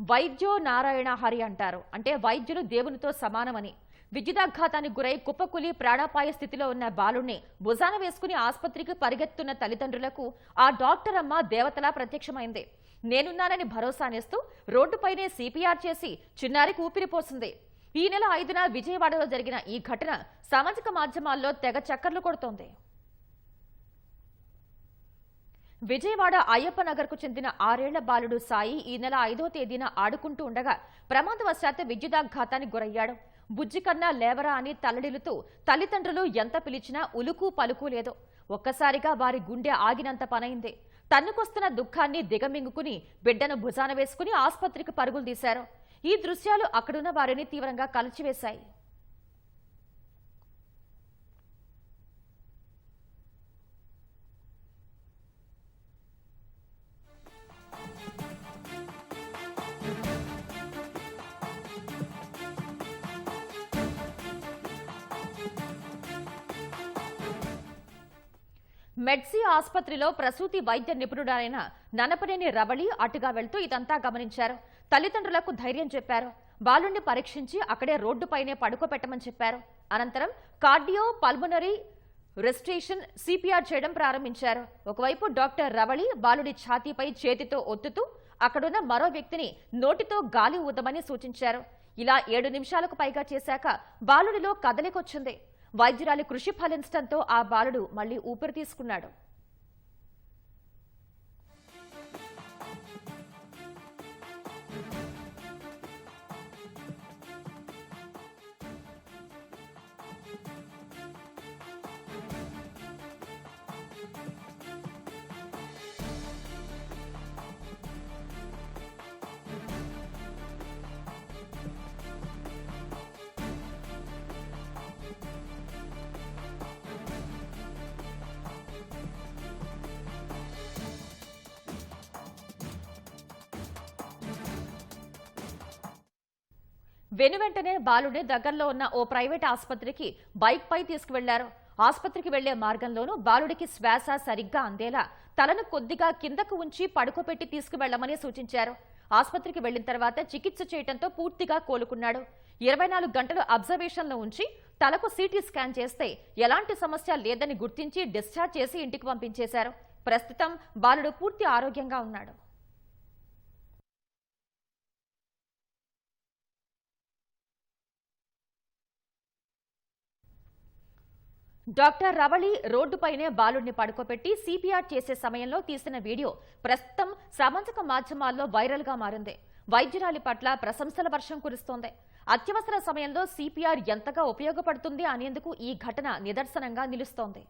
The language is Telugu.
వైద్యో నారాయణ హరి అంటారు. అంటే వైద్యులు దేవునితో సమానమని. విద్యుదాఘాతానికి గురై కుప్పకులి ప్రాణాపాయ స్థితిలో ఉన్న బాలుణ్ణి భుజాన వేసుకుని ఆసుపత్రికి పరిగెత్తున్న తల్లిదండ్రులకు ఆ డాక్టర్ అమ్మ దేవతలా ప్రత్యక్షమైంది. నేనున్నానని భరోసానిస్తూ రోడ్డుపైనే సిపిఆర్ చేసి చిన్నారికి ఊపిరిపోసింది ఈ నెల ఐదున విజయవాడలో జరిగిన ఈ ఘటన సామాజిక మాధ్యమాల్లో తెగ చక్కర్లు కొడుతోంది. విజయవాడ అయ్యప్ప నగర్కు చెందిన ఆరేళ్ళ బాలుడు సాయి ఈ నెల ఐదో తేదీన ఆడుకుంటూ ఉండగా ప్రమాదవశాత్తు విద్యుదాఘాతానికి గురయ్యాడు. బుజ్జి కన్నా లేవరా అని తల్లడిల్లుతూ తల్లిదండ్రులు ఎంత పిలిచినా ఉలుకు పలుకు లేదు. ఒక్కసారిగా వారి గుండె ఆగినంత పనైంది. తన్నుకొస్తున్న దుఃఖాన్ని దిగమింగుకుని బిడ్డను భుజాన వేసుకుని ఆసుపత్రికి పరుగులు తీశారు. ఈ దృశ్యాలు అక్కడున్న వారిని తీవ్రంగా కలిచివేశాయి. మెడ్సీ ఆసుపత్రిలో ప్రసూతి వైద్య నిపుణుడైన ననపనేని రవళి అటుగా వెళ్తూ ఇదంతా గమనించారు. తల్లిదండ్రులకు ధైర్యం చెప్పారు. బాలుణ్ణి పరీక్షించి అక్కడే రోడ్డుపైనే పడుకోపెట్టమని చెప్పారు. అనంతరం కార్డియో పల్మనరీ రెస్ట్రేషన్ సిపిఆర్ చేయడం ప్రారంభించారు. ఒకవైపు డాక్టర్ రవళి బాలుడి ఛాతీపై చేతితో ఒత్తుతూ అక్కడున్న మరో వ్యక్తిని నోటితో గాలి ఊదమని సూచించారు. ఇలా ఏడు నిమిషాలకు పైగా చేశాక బాలుడిలో కదలికొచ్చింది వైద్యురాలి కృషి ఫలించడంతో ఆ బాలుడు మళ్ళీ ఊపిరి తీసుకున్నాడు. వెనువెంటనే బాలుడిని దగ్గరలో ఉన్న ఓ ప్రైవేట్ ఆసుపత్రికి బైక్పై తీసుకువెళ్ళారు. ఆసుపత్రికి వెళ్ళే మార్గంలోనూ బాలుడికి శ్వాస సరిగ్గా అందేలా తలను కొద్దిగా కిందకు ఉంచి పడుకోపెట్టి తీసుకువెళ్ళమని సూచించారు. ఆసుపత్రికి వెళ్ళిన తర్వాత చికిత్స చేయడంతో పూర్తిగా కోలుకున్నాడు. ఇరవై నాలుగు గంటలు అబ్జర్వేషన్లో ఉంచి తలకు సిటీ స్కాన్ చేస్తే ఎలాంటి సమస్య లేదని గుర్తించి డిశ్చార్జ్ చేసి ఇంటికి పంపించేశారు. ప్రస్తుతం బాలుడు పూర్తి ఆరోగ్యంగా ఉన్నాడు. డాక్టర్ రవళి రోడ్డుపైనే బాలుడిని పడుకోబెట్టి సిపిఆర్ చేసే సమయంలో తీసిన వీడియో ప్రస్తుతం సామాజిక మాధ్యమాల్లో వైరల్గా మారింది. వైద్యురాలి పట్ల ప్రశంసల వర్షం కురుస్తోంది. అత్యవసర సమయంలో సిపిఆర్ ఎంతగా ఉపయోగపడుతుంది అనేందుకు ఈ ఘటన నిదర్శనంగా నిలుస్తోంది.